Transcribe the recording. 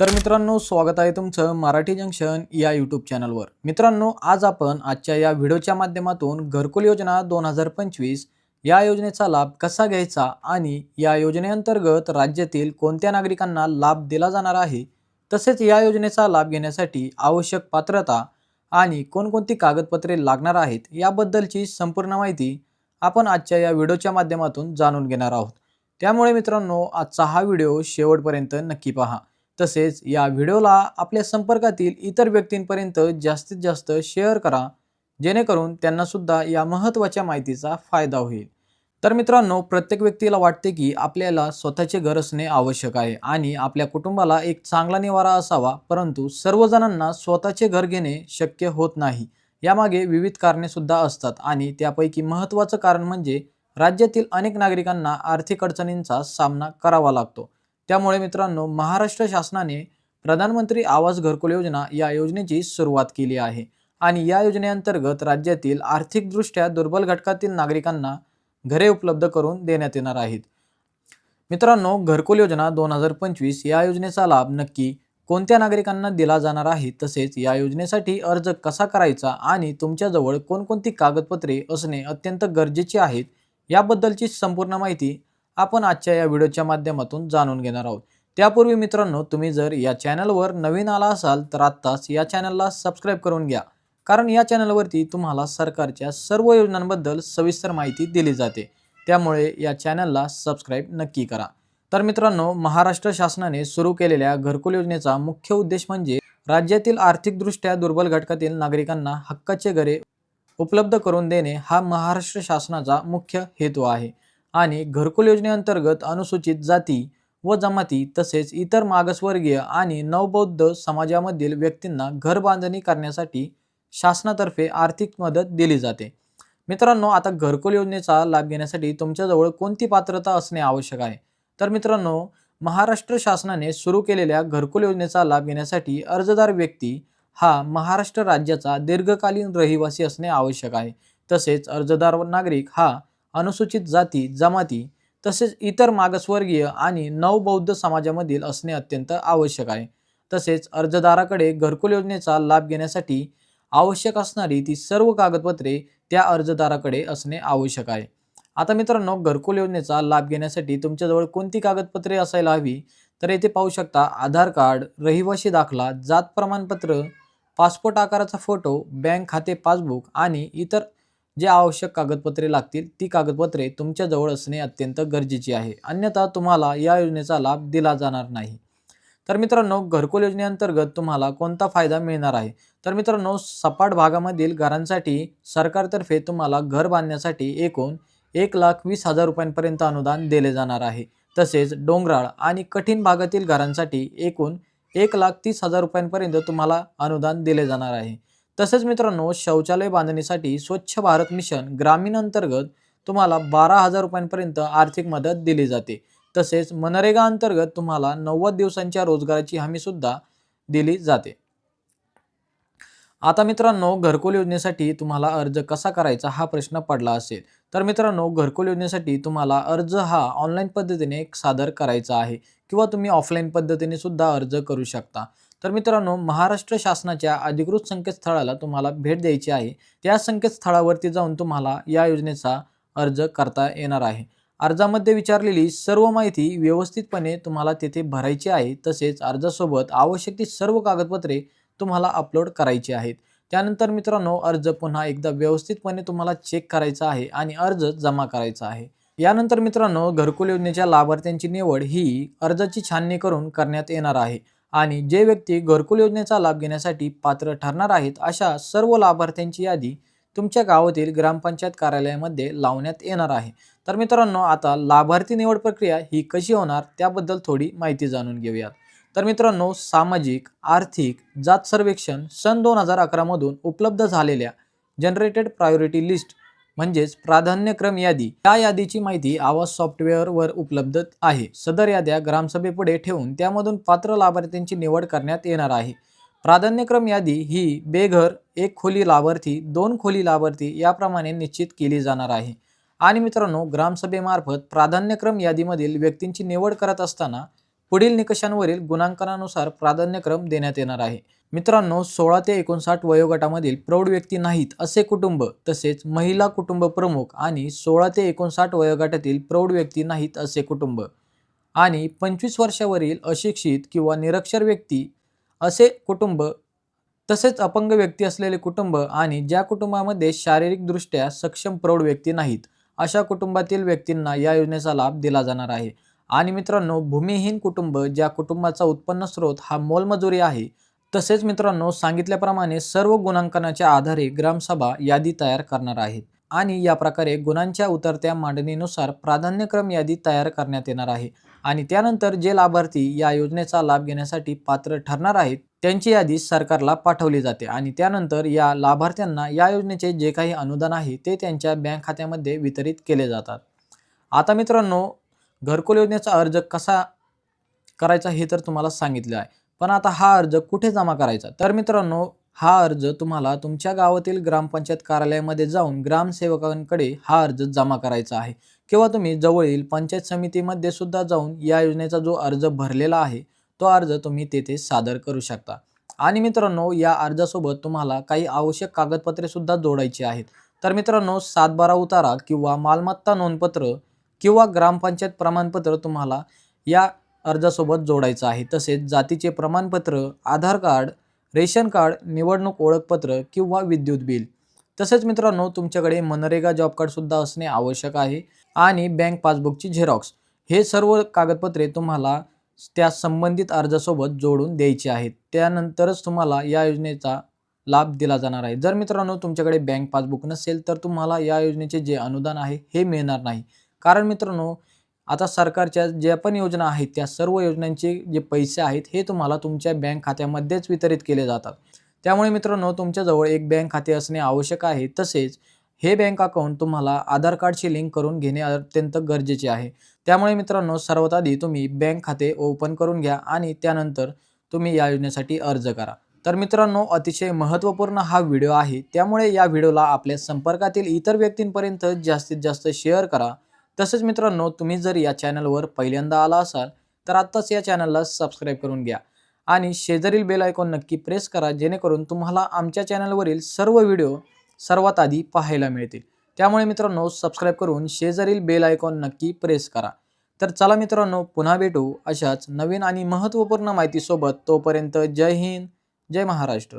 तर मित्रांनो स्वागत आहे तुमचं मराठी जंक्शन या यूट्यूब चॅनलवर मित्रांनो आज आपण आजच्या या व्हिडिओच्या माध्यमातून घरकुल योजना दोन हजार पंचवीस या योजनेचा लाभ कसा घ्यायचा आणि या योजनेअंतर्गत राज्यातील कोणत्या नागरिकांना लाभ दिला जाणार आहे तसेच या योजनेचा लाभ घेण्यासाठी आवश्यक पात्रता आणि कोणकोणती कागदपत्रे लागणार आहेत याबद्दलची संपूर्ण माहिती आपण आजच्या या व्हिडिओच्या माध्यमातून जाणून घेणार आहोत. त्यामुळे मित्रांनो आजचा हा व्हिडिओ शेवटपर्यंत नक्की पहा. तसेच या व्हिडिओला आपल्या संपर्कातील इतर व्यक्तींपर्यंत जास्तीत जास्त शेअर करा जेणेकरून त्यांनासुद्धा या महत्त्वाच्या माहितीचा फायदा होईल. तर मित्रांनो प्रत्येक व्यक्तीला वाटते की आपल्याला स्वतःचे घर असणे आवश्यक आहे आणि आपल्या कुटुंबाला एक चांगला निवारा असावा परंतु सर्वजणांना स्वतःचे घर घेणे शक्य होत नाही. यामागे विविध कारणे सुद्धा असतात आणि त्यापैकी महत्त्वाचं कारण म्हणजे राज्यातील अनेक नागरिकांना आर्थिक अडचणींचा सामना करावा लागतो. त्यामुळे मित्रांनो महाराष्ट्र शासनाने प्रधानमंत्री आवास घरकुल योजना या योजनेची सुरुवात केली आहे. आणि या योजनेअंतर्गत राज्यातील आर्थिकदृष्ट्या दुर्बल घटकातील नागरिकांना घरे उपलब्ध करून देण्यात येणार आहेत. मित्रांनो घरकुल योजना दोन हजार पंचवीस या योजनेचा लाभ नक्की कोणत्या नागरिकांना दिला जाणार आहे? तसेच या योजनेसाठी अर्ज कसा करायचा? आणि तुमच्याजवळ कोणकोणती कागदपत्रे असणे अत्यंत गरजेचे आहेत? याबद्दलची संपूर्ण माहिती आपण आजच्या या व्हिडिओच्या माध्यमातून जाणून घेणार आहोत. त्यापूर्वी मित्रांनो तुम्ही जर या चॅनलवर नवीन आला असाल तर आत्ताच या चॅनलला सबस्क्राईब करून घ्या. कारण या चॅनलवरती तुम्हाला सरकारच्या सर्व योजनांबद्दल सविस्तर माहिती दिली जाते. त्यामुळे या चॅनलला सबस्क्राईब नक्की करा. तर मित्रांनो महाराष्ट्र शासनाने सुरू केलेल्या घरकुल योजनेचा मुख्य उद्देश म्हणजे राज्यातील आर्थिकदृष्ट्या दुर्बल घटकातील नागरिकांना हक्काचे घरे उपलब्ध करून देणे हा महाराष्ट्र शासनाचा मुख्य हेतू आहे. आणि घरकुल योजनेअंतर्गत अनुसूचित जाती व जमाती तसेच इतर मागासवर्गीय आणि नवबौद्ध समाजामधील व्यक्तींना घर बांधणी करण्यासाठी शासनातर्फे आर्थिक मदत दिली जाते. मित्रांनो आता घरकुल योजनेचा लाभ घेण्यासाठी तुमच्याजवळ कोणती पात्रता असणे आवश्यक आहे? तर मित्रांनो महाराष्ट्र शासनाने सुरू केलेल्या घरकुल योजनेचा लाभ घेण्यासाठी अर्जदार व्यक्ती हा महाराष्ट्र राज्याचा दीर्घकालीन रहिवासी असणे आवश्यक आहे. तसेच अर्जदार नागरिक हा अनुसूचित जाती जमाती तसेच इतर मागासवर्गीय आणि नवबौद्ध समाजामधील असणे अत्यंत आवश्यक आहे. तसेच अर्जदाराकडे घरकुल योजनेचा लाभ घेण्यासाठी आवश्यक असणारी ती सर्व कागदपत्रे त्या अर्जदाराकडे असणे आवश्यक आहे. आता मित्रांनो घरकुल योजनेचा लाभ घेण्यासाठी तुमच्याजवळ कोणती कागदपत्रे असायला हवी? तर येथे पाहू शकता आधार कार्ड रहिवासी दाखला जात प्रमाणपत्र पासपोर्ट आकाराचा फोटो बँक खाते पासबुक आणि इतर जे आवश्यक कागदपत्रे लागतील ती कागदपत्रे तुमच्याजवळ असणे अत्यंत गरजेची आहे. अन्यथा तुम्हाला या योजनेचा लाभ दिला जाणार नाही. तर मित्रांनो घरकुल योजनेअंतर्गत तुम्हाला कोणता फायदा मिळणार आहे? तर मित्रांनो सपाट भागामधील घरांसाठी सरकारतर्फे तुम्हाला घर बांधण्यासाठी एकूण एक लाख वीस हजार रुपयांपर्यंत अनुदान दिले जाणार आहे. तसेच डोंगराळ आणि कठीण भागातील घरांसाठी एकूण एक लाख तीस हजार रुपयांपर्यंत तुम्हाला अनुदान दिले जाणार आहे. तसेच मित्रांनो शौचालय बांधणीसाठी स्वच्छ भारत मिशन ग्रामीण अंतर्गत तुम्हाला बारा हजार रुपयांपर्यंत आर्थिक मदत दिली जाते. तसेच मनरेगा अंतर्गत तुम्हाला नव्वद दिवसांच्या रोजगाराची हमी सुद्धा दिली जाते. आता मित्रांनो घरकुल योजनेसाठी तुम्हाला अर्ज कसा करायचा हा प्रश्न पडला असेल. तर मित्रांनो घरकुल योजनेसाठी तुम्हाला अर्ज हा ऑनलाईन पद्धतीने सादर करायचा आहे किंवा तुम्ही ऑफलाईन पद्धतीने सुद्धा अर्ज करू शकता. तर मित्रांनो महाराष्ट्र शासनाच्या अधिकृत संकेतस्थळाला तुम्हाला भेट द्यायची आहे. त्या संकेतस्थळावरती जाऊन तुम्हाला या योजनेचा अर्ज करता येणार आहे. अर्जामध्ये विचारलेली सर्व माहिती व्यवस्थितपणे तुम्हाला तेथे भरायची आहे. तसेच अर्जासोबत आवश्यक ती सर्व कागदपत्रे तुम्हाला अपलोड करायची आहेत. त्यानंतर मित्रांनो अर्ज पुन्हा एकदा व्यवस्थितपणे तुम्हाला चेक करायचा आहे आणि अर्ज जमा करायचा आहे. यानंतर मित्रांनो घरकुल योजनेच्या लाभार्थ्यांची निवड ही अर्जाची छाननी करून करण्यात येणार आहे. आणि जे व्यक्ती घरकुल योजनेचा लाभ घेण्यासाठी पात्र ठरणार आहेत अशा सर्व लाभार्थ्यांची यादी तुमच्या गावातील ग्रामपंचायत कार्यालयामध्ये लावण्यात येणार आहे. तर मित्रांनो आता लाभार्थी निवड प्रक्रिया ही कशी होणार त्याबद्दल थोडी माहिती जाणून घेऊयात. तर मित्रांनो सामाजिक आर्थिक जात सर्वेक्षण सन दोन हजार अकरामधून उपलब्ध झालेल्या जनरेटेड प्रायोरिटी लिस्ट म्हणजेच प्राधान्यक्रम यादी. या यादीची माहिती आवाज सॉफ्टवेअरवर उपलब्ध आहे. सदर याद्या ग्रामसभेपुढे ठेवून त्यामधून पात्र लाभार्थ्यांची निवड करण्यात येणार आहे. प्राधान्यक्रम यादी ही बेघर एक खोली लाभार्थी दोन खोली लाभार्थी याप्रमाणे निश्चित केली जाणार आहे. आणि मित्रांनो ग्रामसभेमार्फत प्राधान्यक्रम यादीमधील व्यक्तींची निवड करत असताना पुढील निकषांवरील गुणांकनानुसार प्राधान्यक्रम देण्यात येणार आहे. मित्रांनो सोळा ते एकोणसाठ वयोगटामधील प्रौढ व्यक्ती नाहीत असे कुटुंब तसेच महिला कुटुंब प्रमुख आणि सोळा ते एकोणसाठ वयोगटातील प्रौढ व्यक्ती नाहीत असे कुटुंब. आणि पंचवीस वर्षावरील अशिक्षित किंवा निरक्षर व्यक्ती असे कुटुंब तसेच अपंग व्यक्ती असलेले कुटुंब आणि ज्या कुटुंबामध्ये शारीरिकदृष्ट्या सक्षम प्रौढ व्यक्ती नाहीत अशा कुटुंबातील व्यक्तींना या योजनेचा लाभ दिला जाणार आहे. आणि मित्रांनो भूमिहीन कुटुंब ज्या कुटुंबाचा उत्पन्न स्रोत हा मोलमजुरी आहे तसेच मित्रांनो सांगितल्याप्रमाणे सर्व गुणांकनाच्या आधारे ग्रामसभा यादी तयार करणार आहेत आणि या प्रकारे गुणांच्या उतरत्या मांडणीनुसार प्राधान्यक्रम यादी तयार करण्यात येणार आहे आणि त्यानंतर जे लाभार्थी या योजनेचा लाभ घेण्यासाठी पात्र ठरणार आहेत त्यांची यादी सरकारला पाठवली जाते आणि त्यानंतर या लाभार्थ्यांना या योजनेचे जे काही अनुदान आहे ते त्यांच्या बँक खात्यामध्ये वितरित केले जातात. आता मित्रांनो घरकुल योजनेचा अर्ज कसा करायचा हे तर तुम्हाला सांगितलं आहे. पण आता हा अर्ज कुठे जमा करायचा? तर मित्रांनो हा अर्ज तुम्हाला तुमच्या गावातील ग्रामपंचायत कार्यालयामध्ये जाऊन ग्रामसेवकांकडे हा अर्ज जमा करायचा आहे. किंवा तुम्ही जवळील पंचायत समितीमध्ये सुद्धा जाऊन या योजनेचा जो अर्ज भरलेला आहे तो अर्ज तुम्ही तेथे सादर करू शकता. आणि मित्रांनो या अर्जासोबत तुम्हाला काही आवश्यक कागदपत्रे सुद्धा जोडायची आहेत. तर मित्रांनो सातबारा उतारा किंवा मालमत्ता नोंदपत्र किंवा ग्रामपंचायत प्रमाणपत्र तुम्हाला या अर्जासोबत जोडायचं आहे. तसेच जातीचे प्रमाणपत्र आधार कार्ड रेशन कार्ड निवडणूक ओळखपत्र किंवा विद्युत बिल. तसेच मित्रांनो तुमच्याकडे मनरेगा जॉब कार्डसुद्धा असणे आवश्यक आहे आणि बँक पासबुकची झेरॉक्स. हे सर्व कागदपत्रे तुम्हाला त्या संबंधित अर्जासोबत जोडून द्यायची आहेत. त्यानंतरच तुम्हाला या योजनेचा लाभ दिला जाणार आहे. जर मित्रांनो तुमच्याकडे बँक पासबुक नसेल तर तुम्हाला या योजनेचे जे अनुदान आहे हे मिळणार नाही. कारण मित्रांनो आता सरकारच्या ज्या पण योजना आहेत त्या सर्व योजनांचे जे पैसे आहेत हे तुम्हाला तुमच्या बँक खात्यामध्येच वितरित केले जातात. त्यामुळे मित्रांनो तुमच्याजवळ एक बँक खाते असणे आवश्यक आहे. तसेच हे बँक अकाउंट तुम्हाला आधार कार्डशी लिंक करून घेणे अत्यंत गरजेचे आहे. त्यामुळे मित्रांनो सर्वात आधी तुम्ही बँक खाते ओपन करून घ्या आणि त्यानंतर तुम्ही या योजनेसाठी अर्ज करा. तर मित्रांनो अतिशय महत्त्वपूर्ण हा व्हिडिओ आहे. त्यामुळे या व्हिडिओला आपल्या संपर्कातील इतर व्यक्तींपर्यंत जास्तीत जास्त शेअर करा. तसेच मित्रांनो तुम्ही जर या चॅनलवर पहिल्यांदा आला असाल तर आत्ताच या चॅनलला सबस्क्राईब करून घ्या. आणि शेजारील बेल आयकॉन नक्की प्रेस करा जेणेकरून तुम्हाला आमच्या चॅनलवरील सर्व व्हिडिओ सर्वात आधी पाहायला मिळतील. त्यामुळे मित्रांनो सबस्क्राईब करून शेजारील बेल आयकॉन नक्की प्रेस करा. तर चला मित्रांनो पुन्हा भेटू अशाच नवीन आणि महत्त्वपूर्ण माहितीसोबत तोपर्यंत जय हिंद जय महाराष्ट्र.